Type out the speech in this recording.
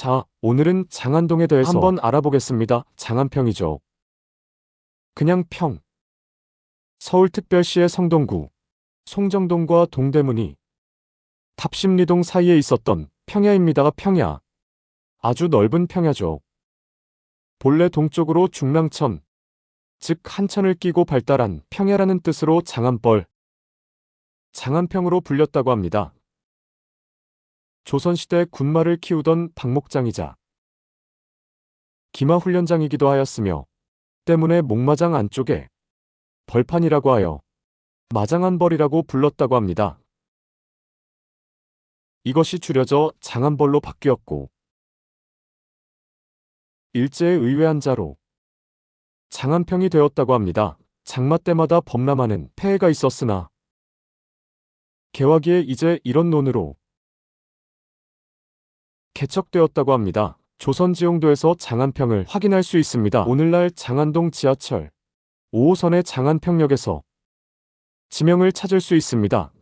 자, 오늘은 장안동에 대해서 한번 알아보겠습니다. 장안평이죠. 그냥 평. 서울특별시의 성동구, 송정동과 동대문이 답심리동 사이에 있었던 평야입니다가 평야. 아주 넓은 평야죠. 본래 동쪽으로 중랑천, 즉 한천을 끼고 발달한 평야라는 뜻으로 장안벌, 장안평으로 불렸다고 합니다. 조선시대 군마를 키우던 박목장이자 기마훈련장이기도 하였으며 때문에 목마장 안쪽에 벌판이라고 하여 마장안벌이라고 불렀다고 합니다. 이것이 줄여져 장안벌로 바뀌었고 일제의 의회 한자로 장안평이 되었다고 합니다. 장마 때마다 범람하는 폐해가 있었으나 개화기에 이제 이런 논으로 개척되었다고 합니다. 조선지용도에서 장안평을 확인할 수 있습니다. 오늘날 장안동 지하철 5호선의 장안평역에서 지명을 찾을 수 있습니다.